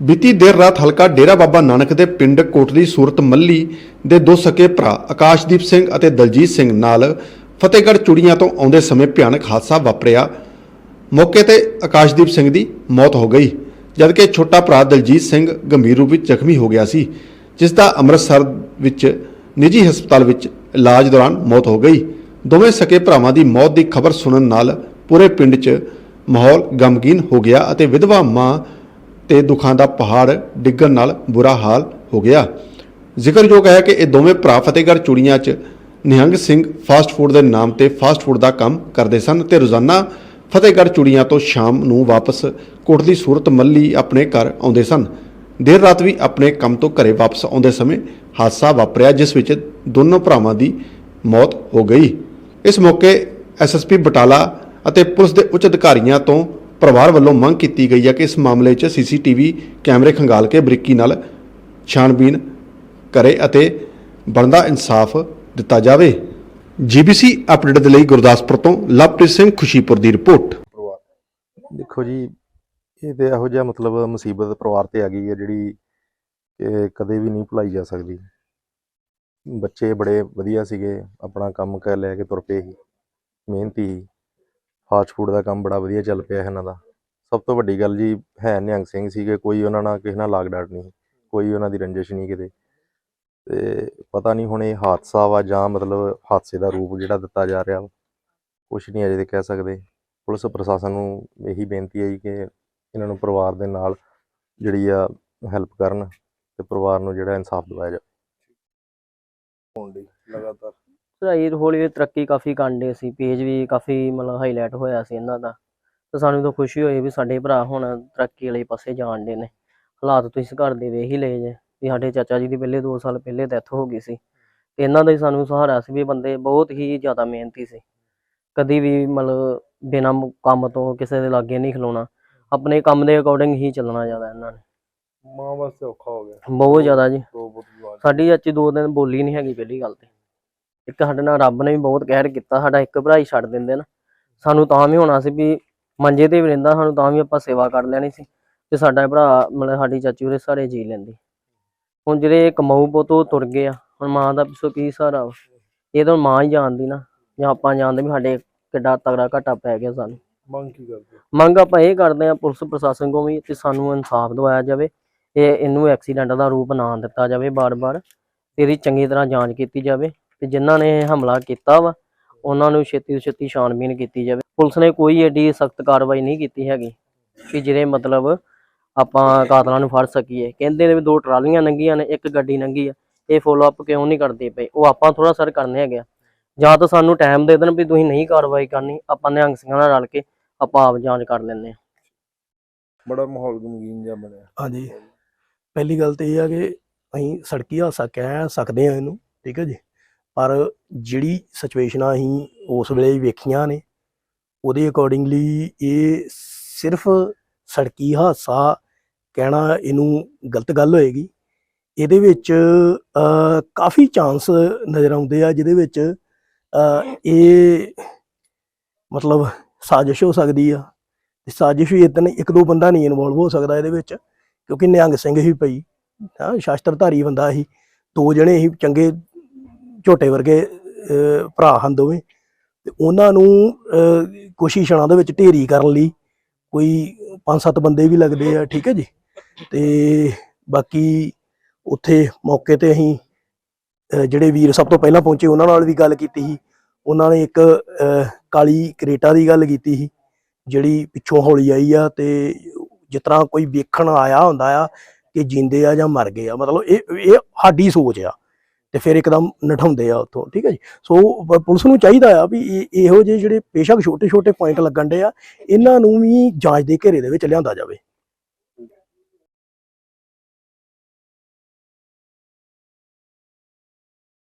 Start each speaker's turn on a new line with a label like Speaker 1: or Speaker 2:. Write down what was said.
Speaker 1: ਬੀਤੀ ਦੇਰ ਰਾਤ ਹਲਕਾ ਡੇਰਾ ਬਾਬਾ ਨਾਨਕ ਦੇ ਪਿੰਡ ਕੋਟਲੀ ਸੂਰਤ ਮੱਲੀ ਦੇ ਦੋ ਸਕੇ ਭਰਾ ਆਕਾਸ਼ਦੀਪ ਸਿੰਘ ਅਤੇ ਦਲਜੀਤ ਸਿੰਘ ਨਾਲ ਫਤਿਹਗੜ੍ਹ ਚੂੜੀਆਂ ਤੋਂ ਆਉਂਦੇ ਸਮੇਂ ਭਿਆਨਕ ਹਾਦਸਾ ਵਾਪਰਿਆ। ਮੌਕੇ ਤੇ ਆਕਾਸ਼ਦੀਪ ਸਿੰਘ ਦੀ ਮੌਤ ਹੋ ਗਈ, ਜਦਕਿ ਛੋਟਾ ਭਰਾ ਦਲਜੀਤ ਸਿੰਘ ਗੰਭੀਰ ਰੂਪ ਵਿੱਚ ਜ਼ਖਮੀ ਹੋ ਗਿਆ ਸੀ ਜਿਸ ਦਾ ਅੰਮ੍ਰਿਤਸਰ ਵਿੱਚ ਨਿੱਜੀ ਹਸਪਤਾਲ ਵਿੱਚ ਇਲਾਜ ਦੌਰਾਨ ਮੌਤ ਹੋ ਗਈ। ਦੋਵੇਂ ਸਕੇ ਭਰਾਵਾਂ ਦੀ ਮੌਤ ਦੀ ਖਬਰ ਸੁਣਨ ਨਾਲ ਪੂਰੇ ਪਿੰਡ 'ਚ ਮਾਹੌਲ ਗਮਗੀਨ ਹੋ ਗਿਆ ਅਤੇ ਵਿਧਵਾ ਮਾਂ ਤੇ ਦੁੱਖਾਂ ਦਾ ਪਹਾੜ ਡਿੱਗਣ ਨਾਲ ਬੁਰਾ ਹਾਲ ਹੋ ਗਿਆ। ਜ਼ਿਕਰਯੋਗ ਹੈ ਕਿ ਇਹ ਦੋਵੇਂ ਭਰਾ ਫਤਿਹਗੜ੍ਹ ਚੂੜੀਆਂ 'ਚ ਨਿਹੰਗ ਸਿੰਘ ਫਾਸਟ ਫੂਡ ਦੇ ਨਾਮ ਤੇ ਫਾਸਟ ਫੂਡ ਦਾ ਕੰਮ ਕਰਦੇ ਸਨ ਤੇ ਰੋਜ਼ਾਨਾ ਫਤਿਹਗੜ੍ਹ ਚੂੜੀਆਂ ਤੋਂ ਸ਼ਾਮ ਨੂੰ ਵਾਪਸ ਕੋਟਲੀ ਸੂਰਤ ਮੱਲੀ ਆਪਣੇ ਘਰ ਆਉਂਦੇ ਸਨ। ਦੇਰ ਰਾਤ ਵੀ ਆਪਣੇ ਕੰਮ ਤੋਂ ਘਰੇ ਵਾਪਸ ਆਉਂਦੇ ਸਮੇਂ ਹਾਦਸਾ ਵਾਪਰਿਆ, ਜਿਸ ਵਿੱਚ ਦੋਨੋਂ ਭਰਾਵਾਂ ਦੀ ਮੌਤ ਹੋ ਗਈ। ਇਸ ਮੌਕੇ ਐਸਐਸਪੀ ਬਟਾਲਾ ਅਤੇ ਪੁਲਿਸ ਦੇ ਉੱਚ ਅਧਿਕਾਰੀਆਂ ਤੋਂ ਪਰਿਵਾਰ ਵੱਲੋਂ ਮੰਗ ਕੀਤੀ ਗਈ ਹੈ ਕਿ ਇਸ ਮਾਮਲੇ 'ਚ ਸੀਸੀਟੀਵੀ ਕੈਮਰੇ ਖੰਗਾਲ ਕੇ ਬਰੀਕੀ ਨਾਲ ਛਾਣਬੀਨ ਕਰੇ ਅਤੇ ਬਣਦਾ ਇਨਸਾਫ ਦਿੱਤਾ ਜਾਵੇ। ਜੀਬੀਸੀ ਅਪਡੇਟ ਦੇ ਲਈ ਗੁਰਦਾਸਪੁਰ ਤੋਂ ਲਵਪ੍ਰੀਤ ਸਿੰਘ ਖੁਸ਼ੀਪੁਰ ਦੀ ਰਿਪੋਰਟ।
Speaker 2: ਦੇਖੋ ਜੀ, ਇਹ ਤੇ ਇਹੋ ਜਿਹਾ ਮਤਲਬ ਮੁਸੀਬਤ ਪਰਿਵਾਰ ਤੇ ਆ ਗਈ ਹੈ ਜਿਹੜੀ ਕਿ ਕਦੇ ਵੀ ਨਹੀਂ ਭੁਲਾਈ ਜਾ ਸਕਦੀ। ਬੱਚੇ ਬੜੇ ਵਧੀਆ ਸੀਗੇ, ਆਪਣਾ ਕੰਮ ਕਰ ਲੈ ਕੇ ਤੁਰ ਪਏ ਸੀ, ਮਿਹਨਤੀ ਸੀ। ਫਾਸਟ ਫੂਡ ਦਾ ਕੰਮ ਬੜਾ ਵਧੀਆ ਚੱਲ ਪਿਆ ਇਹਨਾਂ ਦਾ। ਸਭ ਤੋਂ ਵੱਡੀ ਗੱਲ ਜੀ ਹੈ ਨਿਹੰਗ ਸਿੰਘ ਸੀਗੇ, ਕੋਈ ਉਹਨਾਂ ਨਾਲ ਕਿਸੇ ਨਾਲ ਲਾਗ ਡਾਟ ਨਹੀਂ, ਕੋਈ ਉਹਨਾਂ ਦੀ ਰੰਜਿਸ਼ ਨਹੀਂ ਕਿਤੇ। ਤੇ ਪਤਾ ਨਹੀਂ ਹੁਣ ਇਹ ਹਾਦਸਾ ਵਾ ਜਾਂ ਮਤਲਬ ਹਾਦਸੇ ਦਾ ਰੂਪ ਜਿਹੜਾ ਦਿੱਤਾ ਜਾ ਰਿਹਾ ਵਾ, ਕੁਛ ਨਹੀਂ ਅਜੇ ਤੇ ਕਹਿ ਸਕਦੇ। ਪੁਲਿਸ ਪ੍ਰਸ਼ਾਸਨ ਨੂੰ ਇਹੀ ਬੇਨਤੀ ਹੈ ਜੀ ਕਿ ਇਹਨਾਂ ਨੂੰ ਪਰਿਵਾਰ ਦੇ ਨਾਲ ਜਿਹੜੀ ਆ ਹੈਲਪ ਕਰਨ ਤੇ ਪਰਿਵਾਰ ਨੂੰ ਜਿਹੜਾ ਇਨਸਾਫ ਦਿਵਾਇਆ ਜਾਵੇ।
Speaker 3: ਹੋਣ ਦੀ ਲਗਾਤਾਰ।
Speaker 4: ਚੜਾਈ ਹੌਲੀ ਹੌਲੀ ਤਰੱਕੀ ਕਾਫੀ ਕਾਂਡੇ ਸੀ ਪੇਜ ਵੀ ਕਾਫੀ ਮਤਲਬ ਹਾਈਲਾਈਟ ਹੋਇਆ ਸੀ ਇਹਨਾਂ ਦਾ। ਤੇ ਸਾਨੂੰ ਤਾਂ ਖੁਸ਼ੀ ਹੋਈ ਵੀ ਸਾਡੇ ਭਰਾ ਹੁਣ ਤਰੱਕੀ ਵਾਲੇ ਪਾਸੇ ਜਾਣ ਦੇ ਨੇ। ਹਾਲਾਤ ਤੁਸੀਂ ਘਰ ਦੇ ਵੇਖ ਹੀ ਲਏ ਜੇ ਵੀ ਸਾਡੇ ਚਾਚਾ ਜੀ ਦੀ ਪਹਿਲੇ 2 ਸਾਲ ਪਹਿਲੇ ਡੈਥ ਹੋ ਗਈ ਸੀ। ਤੇ ਇਹਨਾਂ ਦਾ ਹੀ ਸਾਨੂੰ ਸਹਾਰਾ ਸੀ ਵੀ ਬੰਦੇ ਬਹੁਤ ਹੀ ਜ਼ਿਆਦਾ ਮਿਹਨਤੀ ਸੀ। ਕਦੀ ਵੀ ਮਤਲਬ ਬਿਨਾਂ ਕੰਮ ਤੋਂ ਕਿਸੇ ਦੇ ਲਾਗੇ ਨਹੀਂ ਖਲੋਣਾ। ਆਪਣੇ ਕੰਮ ਦੇ ਅਕੋਰਡਿੰਗ ਹੀ ਚੱਲਣਾ ਜ਼ਿਆਦਾ ਇਹਨਾਂ ਨੇ।
Speaker 3: ਮਾਂ ਵਾਸਤੇ ਔਖਾ ਹੋ ਗਿਆ।
Speaker 4: ਬਹੁਤ ਜ਼ਿਆਦਾ ਜੀ। ਸਾਡੀ ਚਾਚੀ ਦੋ ਦਿਨ ਬੋਲੀ ਨਹੀਂ ਹੈਗੀ ਪਹਿਲੀ ਗੱਲ ਤੇ। ਇੱਕ ਸਾਡੇ ਨਾਲ ਰੱਬ ਨੇ ਵੀ ਬਹੁਤ ਕਹਿਰ ਕੀਤਾ ਸਾਡਾ ਇੱਕ ਭਰਾ ਹੀ ਛੱਡ ਦਿੰਦੇ ਨਾ। ਸਾਨੂੰ ਤਾਂ ਵੀ ਹੋਣਾ ਸੀ ਵੀ ਮੰਜੇ ਤੇ ਵੀ ਰਹਿੰਦਾ ਸਾਨੂੰ ਤਾਂ ਵੀ ਆਪਾਂ ਸੇਵਾ ਕਰ ਲੈਣੀ ਸੀ ਤੇ ਸਾਡਾ ਭਰਾ ਮਤਲਬ ਸਾਡੀ ਚਾਚੀ ਉਹਦੇ ਸਾਰੇ ਜੀ ਲੈਂਦੀ। ਹੁਣ ਜਿਹੜੇ ਕਮਾਊ ਪੁੱਤ ਉਹ ਤੁਰ ਗਏ ਆ ਹੁਣ ਮਾਂ ਦਾ ਪਿੱਛੋਂ ਕੀ ਸਹਾਰਾ ਵਾ? ਇਹ ਤਾਂ ਮਾਂ ਹੀ ਜਾਣਦੀ ਨਾ ਜਾਂ ਆਪਾਂ ਜਾਣਦੇ ਵੀ ਸਾਡੇ ਕਿੱਡਾ ਤਗੜਾ ਘਾਟਾ ਪੈ ਗਿਆ ਸਾਨੂੰ।
Speaker 3: ਮੰਗ ਕੀ ਕਰਦੇ
Speaker 4: ਮੰਗ ਆਪਾਂ ਇਹ ਕਰਦੇ ਆ ਪੁਲਿਸ ਪ੍ਰਸ਼ਾਸਨ ਕੋਲ ਵੀ ਕਿ ਸਾਨੂੰ ਇਨਸਾਫ ਦਿਵਾਇਆ ਜਾਵੇ ਇਹ ਇਹਨੂੰ ਐਕਸੀਡੈਂਟ ਦਾ ਰੂਪ ਨਾ ਦਿੱਤਾ ਜਾਵੇ ਬਾਰ-ਬਾਰ ਇਹਦੀ ਚੰਗੀ ਤਰ੍ਹਾਂ ਜਾਂਚ ਕੀਤੀ ਜਾਵੇ। ਤੇ ਜਿਨ੍ਹਾਂ ਨੇ ਇਹ ਹਮਲਾ ਕੀਤਾ ਵਾ ਉਹਨਾਂ ਨੂੰ ਛੇਤੀ ਤੋਂ ਛੇਤੀ ਛਾਣਬੀਨ ਕੀਤੀ ਜਾਵੇ। ਪੁਲਿਸ ਨੇ ਕੋਈ ਏਡੀ ਸਖਤ ਕਾਰਵਾਈ ਨਹੀਂ ਕੀਤੀ ਹੈਗੀ ਕਿ ਜਿਹਦੇ ਮਤਲਬ ਆਪਾਂ ਕਾਤਲਾਂ ਨੂੰ ਫੜ ਸਕੀਏ। ਕਹਿੰਦੇ ਨੇ ਵੀ ਦੋ ਟਰਾਲੀਆਂ ਲੰਘੀਆਂ ਨੇ ਇੱਕ ਗੱਡੀ ਲੰਘੀ ਆ ਇਹ ਫੋਲੋ ਅਪ ਕਿਉਂ ਨਹੀਂ ਕਰਦੇ ਪਏ? ਉਹ ਆਪਾਂ ਥੋੜਾ ਸਰ ਕਰਨੇ ਹੈਗੇ ਆ। ਜਾਂ ਤਾਂ ਸਾਨੂੰ ਟਾਈਮ ਦੇ ਦੇਣ ਵੀ ਤੁਸੀਂ ਨਹੀਂ ਕਾਰਵਾਈ ਕਰਨੀ ਆਪਾਂ ਨਿਹੰਗ ਸਿੰਘਾਂ ਨਾਲ ਰਲ ਕੇ ਆਪਾਂ ਆਪ ਜਾਂਚ ਕਰ ਲੈਂਦੇ ਹਾਂ।
Speaker 3: ਬੜਾ ਮਾਹੌਲ ਗਮਗੀਨ ਜਿਹਾ ਬਣਿਆ।
Speaker 5: ਹਾਂਜੀ। ਪਹਿਲੀ ਗੱਲ ਤੇ ਇਹ ਆ ਕਿ ਅਸੀਂ ਸੜਕੀ ਹਾਦਸਾ ਕਹਿ ਸਕਦੇ ਆ ਇਹਨੂੰ ਠੀਕ ਹੈ ਜੀ? ਪਰ ਜਿਹੜੀ ਸਿਚੁਏਸ਼ਨਾਂ ਅਸੀਂ ਉਸ ਵੇਲੇ ਵੇਖੀਆਂ ਨੇ, ਉਹਦੇ ਅਕੋਰਡਿੰਗਲੀ ਇਹ ਸਿਰਫ ਸੜਕੀ ਹਾਦਸਾ ਕਹਿਣਾ ਇਹਨੂੰ ਗਲਤ ਗੱਲ ਹੋਏਗੀ। ਇਹਦੇ ਵਿੱਚ ਕਾਫੀ ਚਾਂਸ ਨਜ਼ਰ ਆਉਂਦੇ ਆ, ਜਿਹਦੇ ਵਿੱਚ ਇਹ ਮਤਲਬ ਸਾਜ਼ਿਸ਼ ਹੋ ਸਕਦੀ ਆ। ਤੇ ਸਾਜ਼ਿਸ਼ ਵੀ ਇਦਾਂ ਇੱਕ ਦੋ ਬੰਦਾ ਨਹੀਂ ਇਨਵੋਲਵ ਹੋ ਸਕਦਾ ਇਹਦੇ ਵਿੱਚ, ਕਿਉਂਕਿ ਨਿਹੰਗ ਸਿੰਘ ਹੀ ਪਈ। ਹਾਂ, ਸ਼ਾਸਤਰਧਾਰੀ ਬੰਦਾ ਸੀ। ਦੋ ਜਣੇ ਹੀ ਚੰਗੇ ਝੋਟੇ ਵਰਗੇ ਭਰਾ ਹਨ ਦੋਵੇਂ। ਤੇ ਉਹਨਾਂ ਨੂੰ ਅਹ, ਕੁਛ ਦੇ ਵਿੱਚ ਢੇਰੀ ਕਰਨ ਲਈ ਕੋਈ ਪੰਜ ਸੱਤ ਬੰਦੇ ਵੀ ਲੱਗਦੇ ਆ ਠੀਕ ਹੈ ਜੀ। ਤੇ ਬਾਕੀ ਉੱਥੇ ਮੌਕੇ ਤੇ ਅਸੀਂ ਜਿਹੜੇ ਵੀਰ ਸਭ ਤੋਂ ਪਹਿਲਾਂ ਪਹੁੰਚੇ ਉਹਨਾਂ ਨਾਲ ਵੀ ਗੱਲ ਕੀਤੀ ਸੀ। ਉਹਨਾਂ ਨੇ ਇੱਕ ਕਾਲੀ ਕਰੇਟਾ ਦੀ ਗੱਲ ਕੀਤੀ ਸੀ ਜਿਹੜੀ ਪਿੱਛੋਂ ਹੌਲੀ ਆਈ ਆ ਤੇ ਜਿਸ ਤਰ੍ਹਾਂ ਕੋਈ ਵੇਖਣ ਆਇਆ ਹੁੰਦਾ ਆ ਕਿ ਜਿੰਦੇ ਆ ਜਾਂ ਮਰ ਗਏ ਆ ਮਤਲਬ ਇਹ ਇਹ ਸਾਡੀ ਸੋਚ ਆ। ਤੇ ਫਿਰ ਇੱਕਦਮ ਨਠਾਉਂਦੇ ਆ ਉੱਥੋਂ, ਠੀਕ ਹੈ ਜੀ? ਸੋ ਪੁਲਿਸ ਨੂੰ ਚਾਹੀਦਾ ਆ ਵੀ ਇਹੋ ਜਿਹੇ ਜਿਹੜੇ ਬੇਸ਼ੱਕ ਛੋਟੇ ਛੋਟੇ ਪੁਆਇੰਟ ਲੱਗਣ ਦੇ ਆ, ਇਹਨਾਂ ਨੂੰ ਵੀ ਜਾਂਚ ਦੇ ਘੇਰੇ ਦੇ ਵਿੱਚ ਲਿਆਂਦਾ ਜਾਵੇ।